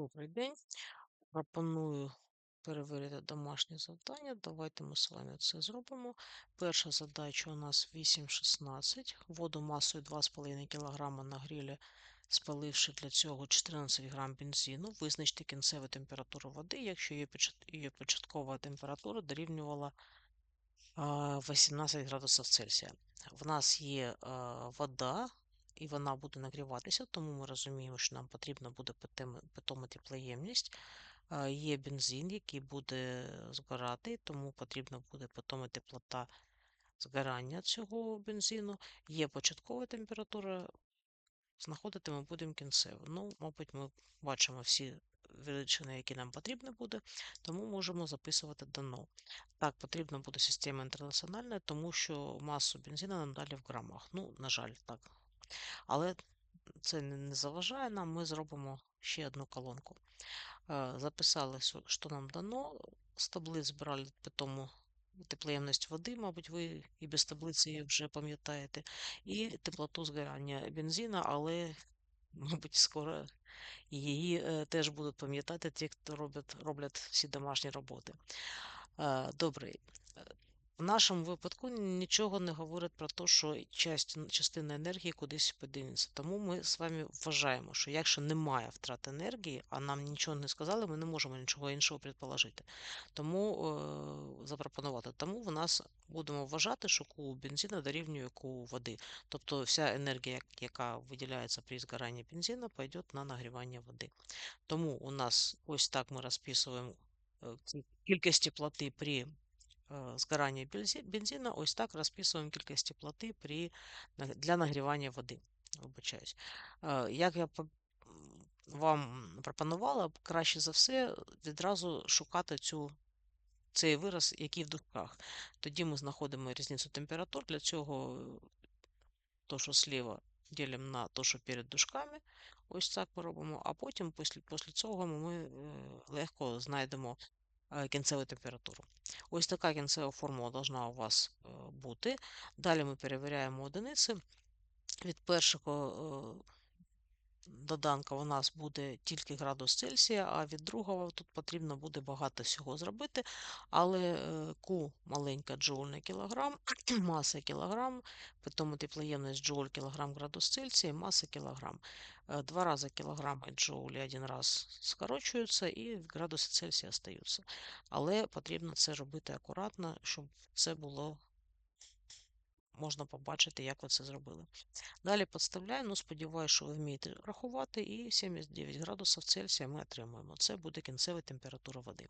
Добрий день. Пропоную перевірити домашнє завдання. Давайте ми з вами це зробимо. Перша задача у нас 8,16. Воду масою 2,5 кг на грілі, спаливши для цього 14 г бензину. Визначте кінцеву температуру води, якщо її початкова температура дорівнювала 18 градусів Цельсія. В нас є вода, і вона буде нагріватися, тому ми розуміємо, що нам потрібна буде питома питома теплоємність. Є бензин, який буде згорати, тому потрібна буде питома теплота згорання цього бензину. Є початкова температура, знаходити ми будемо кінцеву. Ну, мабуть, ми бачимо всі величини, які нам потрібні буде, тому можемо записувати дано. Так, потрібна буде система інтернаціональна, тому що масу бензину нам далі в грамах. Ну, на жаль, так. Але це не заважає нам, ми зробимо ще одну колонку. Е, Записали, що що нам дано. З таблиць збирали питому теплоємність води, мабуть, ви і без таблиці її вже пам'ятаєте, і теплоту згорання бензина, але, мабуть, скоро її е, теж будуть пам'ятати ті, хто роблять, роблять всі домашні роботи. Е, Добре. В нашому випадку нічого не говорить про те, що частина енергії кудись подінеться. Тому ми з вами вважаємо, що якщо немає втрат енергії, а нам нічого не сказали, ми не можемо нічого іншого предположити. Тому е, запропонувати. Тому в нас будемо вважати, що ку бензина дорівнює ку води. Тобто вся енергія, яка виділяється при згоранні бензина, пойде на нагрівання води. Тому у нас ось так ми розписуємо е, кількість теплоти при э, сгорания бензина, ось так розписуємо кількість теплоти при, для нагрівання води. Вибачаюсь. Е, Як я вам пропонувала, краще за все відразу шукати цю, цей вираз, який в дужках. Тоді ми знаходимо різницю температур. Для цього то, що зліва ділимо на те, що перед дужками. Ось так ми робимо, а потім після, після цього ми е, легко знайдемо кінцеву температуру. Ось така кінцева формула должна у вас е, бути. Далі ми перевіряємо одиниці. Від першого е, доданка у нас буде тільки градус Цельсія, а від другого тут потрібно буде багато всього зробити. Але е, Q маленька джоуль на кілограм, маса кілограм, потім теплоємність джоуль кілограм градус Цельсія, маса кілограм. Е, Два рази кілограм джоулі один раз скорочуються і градуси Цельсія остаються. Але потрібно це робити акуратно, щоб це було можна побачити, як ви це зробили. Далі підставляємо, ну, сподіваюся, що ви вмієте рахувати, і 79 градусів Цельсія ми отримуємо. Це буде кінцева температура води.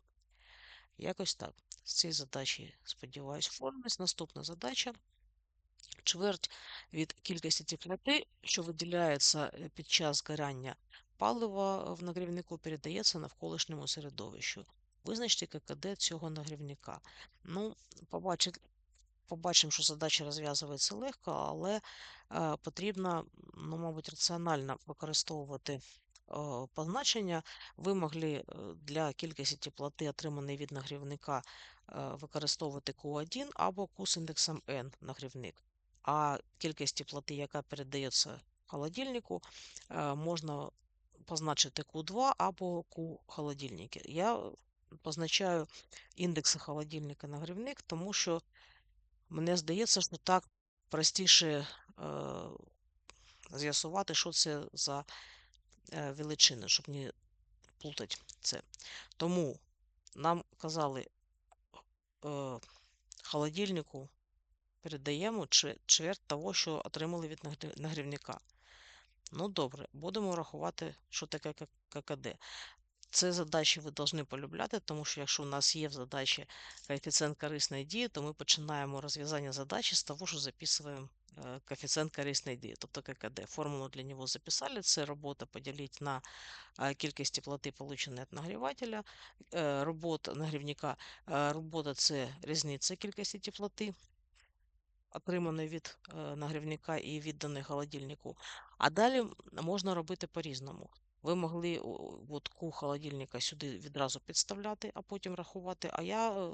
Якось так. З цієї задачі, сподіваюся, впораємось. Наступна задача. Чверть від кількості теплоти, що виділяється е, під час згорання палива в нагрівнику, передається навколишньому середовищу. Визначте ККД цього нагрівника. Ну, побачите, побачимо, що задача розв'язується легко, але е, потрібно, ну, мабуть, раціонально використовувати е, позначення. Ви могли е, для кількості теплоти, отриманої від нагрівника, використовувати Q1 або Q з індексом N нагрівник. А кількість теплоти, яка передається холодильнику, можна позначити Q2 або Q холодильники. Я позначаю індекси холодильника нагрівник, тому що Мені здається, що так простіше е, з'ясувати, що це за е, величини, щоб не плутати це. Тому нам казали е, холодильнику передаємо чверть того, що отримали від нагрівника. Ну, добре, будемо рахувати, що таке ККД. Це задачі ви повинні полюбляти, тому що якщо у нас є в задачі коефіцієнт корисної дії, то ми починаємо розв'язання задачі з того, що записуємо е, коефіцієнт корисної дії, тобто ККД. Формулу для нього записали. Це робота поділити на е, кількість теплоти, полученої від нагрівателя. Е, Робота нагрівника, робота це різниця кількості теплоти, отриманої від нагрівника і відданої холодильнику. А далі можна робити по-різному. Ви могли от ку холодильника сюди відразу підставляти, а потім рахувати. А я, е,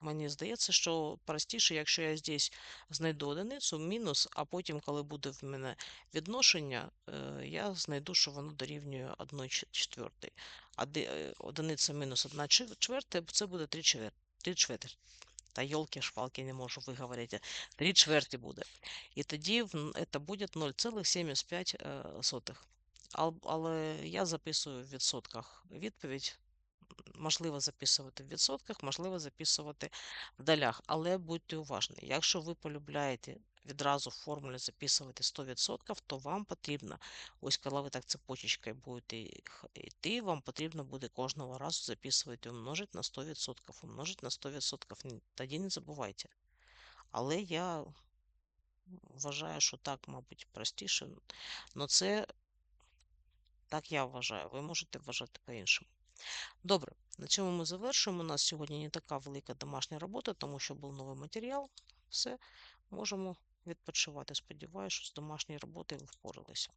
Мені здається, що простіше, якщо я здесь знайду одиницю, мінус, а потім, коли буде в мене відношення, е, я знайду, що воно дорівнює 1 четвертій. А е, одиниця мінус 1 чверта, це буде 3 чверті. 3 чверті. Та йолки-шпалки, не можу виговорити. 3 чверті буде. І тоді це буде 0,75. Але я записую в відсотках відповідь. Можливо записувати в відсотках, можливо записувати в долях. Але будьте уважні, якщо ви полюбляєте відразу в формулі записувати 100%, то вам потрібно, ось коли ви так цепочечкою будете йти, вам потрібно буде кожного разу записувати умножить на 100%, умножить на 100%. Тоді не забувайте. Але я вважаю, що так, мабуть, простіше. Ну це так я вважаю. Ви можете вважати по-іншому. Добре, на цьому ми завершуємо. У нас сьогодні не така велика домашня робота, тому що був новий матеріал. Все, можемо відпочивати. Сподіваюся, що з домашньої роботи ви впоралися.